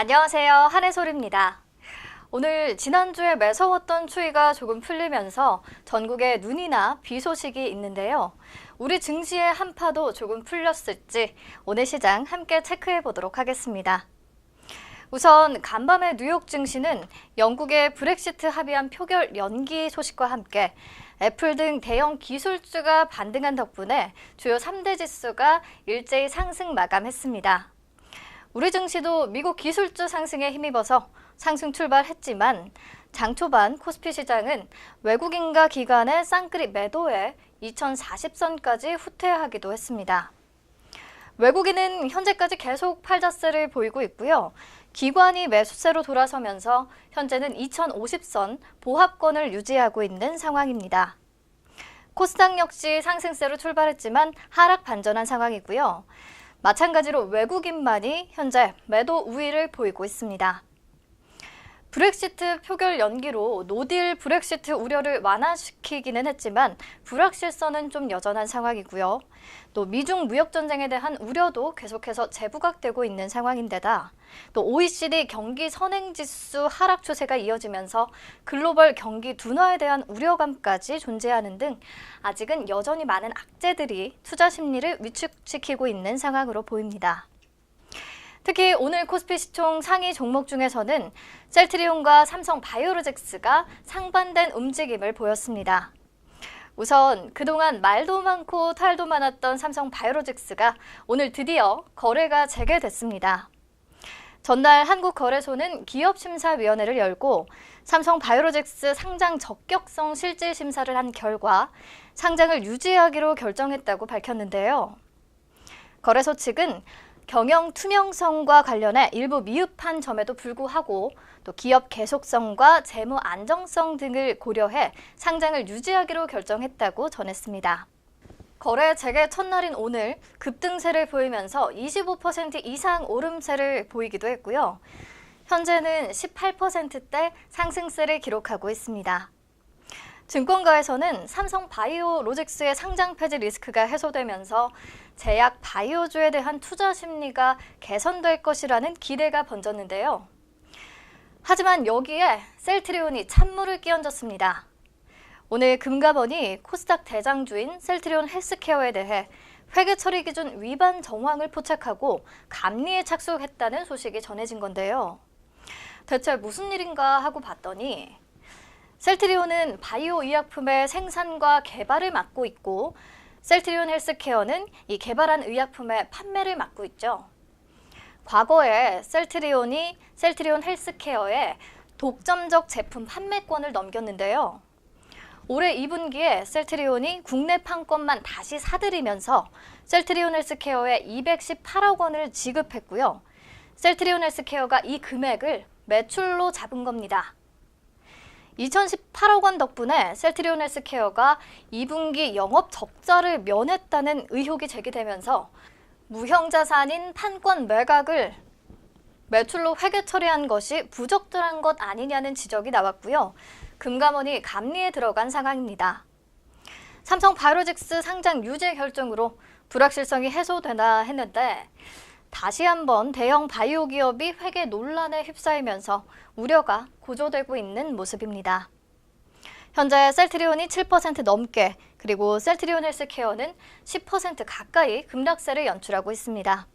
안녕하세요. 한혜솔입니다. 오늘 지난주에 매서웠던 추위가 조금 풀리면서 전국에 눈이나 비 소식이 있는데요. 우리 증시의 한파도 조금 풀렸을지 오늘 시장 함께 체크해 보도록 하겠습니다. 우선 간밤의 뉴욕 증시는 영국의 브렉시트 합의안 표결 연기 소식과 함께 애플 등 대형 기술주가 반등한 덕분에 주요 3대 지수가 일제히 상승 마감했습니다. 우리 증시도 미국 기술주 상승에 힘입어서 상승 출발했지만 장 초반 코스피 시장은 외국인과 기관의 쌍끌이 매도에 2040선까지 후퇴하기도 했습니다. 외국인은 현재까지 계속 팔자세를 보이고 있고요. 기관이 매수세로 돌아서면서 현재는 2050선 보합권을 유지하고 있는 상황입니다. 코스닥 역시 상승세로 출발했지만 하락 반전한 상황이고요. 마찬가지로 외국인만이 현재 매도 우위를 보이고 있습니다. 브렉시트 표결 연기로 노딜 브렉시트 우려를 완화시키기는 했지만 불확실성은 좀 여전한 상황이고요. 또 미중 무역 전쟁에 대한 우려도 계속해서 재부각되고 있는 상황인데다 또 OECD 경기 선행 지수 하락 추세가 이어지면서 글로벌 경기 둔화에 대한 우려감까지 존재하는 등 아직은 여전히 많은 악재들이 투자 심리를 위축시키고 있는 상황으로 보입니다. 특히 오늘 코스피 시총 상위 종목 중에서는 셀트리온과 삼성 바이오로직스가 상반된 움직임을 보였습니다. 우선 그동안 말도 많고 탈도 많았던 삼성 바이오로직스가 오늘 드디어 거래가 재개됐습니다. 전날 한국거래소는 기업심사위원회를 열고 삼성 바이오로직스 상장 적격성 실질 심사를 한 결과 상장을 유지하기로 결정했다고 밝혔는데요. 거래소 측은 경영 투명성과 관련해 일부 미흡한 점에도 불구하고 또 기업 계속성과 재무 안정성 등을 고려해 상장을 유지하기로 결정했다고 전했습니다. 거래 재개 첫날인 오늘 급등세를 보이면서 25% 이상 오름세를 보이기도 했고요. 현재는 18%대 상승세를 기록하고 있습니다. 증권가에서는 삼성 바이오 로직스의 상장 폐지 리스크가 해소되면서 제약 바이오주에 대한 투자 심리가 개선될 것이라는 기대가 번졌는데요. 하지만 여기에 셀트리온이 찬물을 끼얹었습니다. 오늘 금감원이 코스닥 대장주인 셀트리온 헬스케어에 대해 회계 처리 기준 위반 정황을 포착하고 감리에 착수했다는 소식이 전해진 건데요. 대체 무슨 일인가 하고 봤더니 셀트리온은 바이오 의약품의 생산과 개발을 맡고 있고 셀트리온 헬스케어는 이 개발한 의약품의 판매를 맡고 있죠. 과거에 셀트리온이 셀트리온 헬스케어에 독점적 제품 판매권을 넘겼는데요. 올해 2분기에 셀트리온이 국내 판권만 다시 사들이면서 셀트리온 헬스케어에 218억 원을 지급했고요. 셀트리온 헬스케어가 이 금액을 매출로 잡은 겁니다. 2018억 원 덕분에 셀트리온 헬스케어가 2분기 영업 적자를 면했다는 의혹이 제기되면서 무형자산인 판권 매각을 매출로 회계 처리한 것이 부적절한 것 아니냐는 지적이 나왔고요. 금감원이 감리에 들어간 상황입니다. 삼성 바이오로직스 상장 유죄 결정으로 불확실성이 해소되나 했는데 다시 한번 대형 바이오 기업이 회계 논란에 휩싸이면서 우려가 고조되고 있는 모습입니다. 현재 셀트리온이 7% 넘게 그리고 셀트리온 헬스케어는 10% 가까이 급락세를 연출하고 있습니다.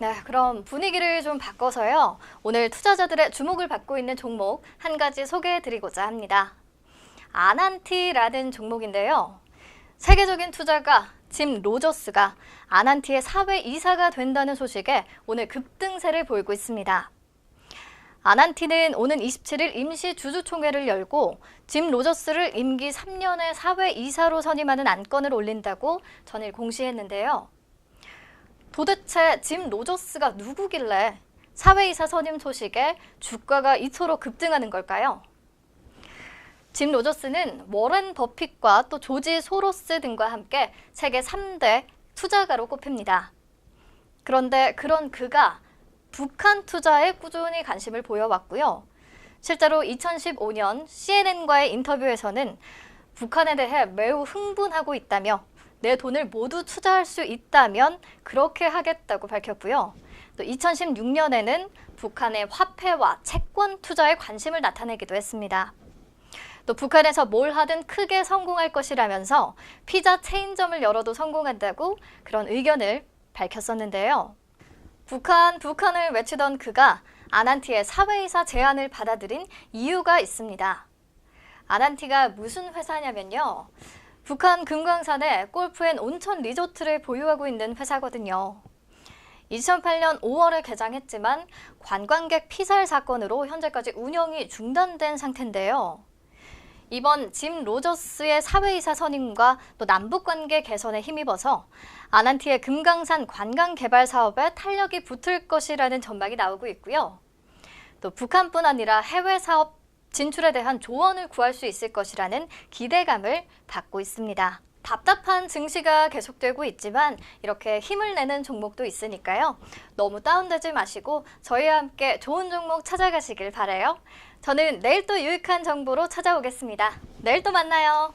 네, 그럼 분위기를 좀 바꿔서요. 오늘 투자자들의 주목을 받고 있는 종목 한 가지 소개해 드리고자 합니다. 아난티라는 종목인데요. 세계적인 투자가 짐 로저스가 아난티의 사회 이사가 된다는 소식에 오늘 급등세를 보이고 있습니다. 아난티는 오는 27일 임시 주주총회를 열고 짐 로저스를 임기 3년의 사회 이사로 선임하는 안건을 올린다고 전일 공시했는데요. 도대체 짐 로저스가 누구길래 사회 이사 선임 소식에 주가가 이토록 급등하는 걸까요? 짐 로저스는 워렌 버핏과 또 조지 소로스 등과 함께 세계 3대 투자가로 꼽힙니다. 그런데 그런 그가 북한 투자에 꾸준히 관심을 보여왔고요. 실제로 2015년 CNN과의 인터뷰에서는 북한에 대해 매우 흥분하고 있다며 내 돈을 모두 투자할 수 있다면 그렇게 하겠다고 밝혔고요. 또 2016년에는 북한의 화폐와 채권 투자에 관심을 나타내기도 했습니다. 또 북한에서 뭘 하든 크게 성공할 것이라면서 피자 체인점을 열어도 성공한다고 그런 의견을 밝혔었는데요. 북한, 북한을 외치던 그가 아난티의 사회이사 제안을 받아들인 이유가 있습니다. 아난티가 무슨 회사냐면요. 북한 금강산에 골프앤 온천 리조트를 보유하고 있는 회사거든요. 2008년 5월에 개장했지만 관광객 피살 사건으로 현재까지 운영이 중단된 상태인데요. 이번 짐 로저스의 사회이사 선임과 또 남북관계 개선에 힘입어서 아난티의 금강산 관광 개발 사업에 탄력이 붙을 것이라는 전망이 나오고 있고요. 또 북한뿐 아니라 해외 사업 진출에 대한 조언을 구할 수 있을 것이라는 기대감을 받고 있습니다. 답답한 증시가 계속되고 있지만 이렇게 힘을 내는 종목도 있으니까요. 너무 다운되지 마시고 저희와 함께 좋은 종목 찾아가시길 바래요. 저는 내일 또 유익한 정보로 찾아오겠습니다. 내일 또 만나요.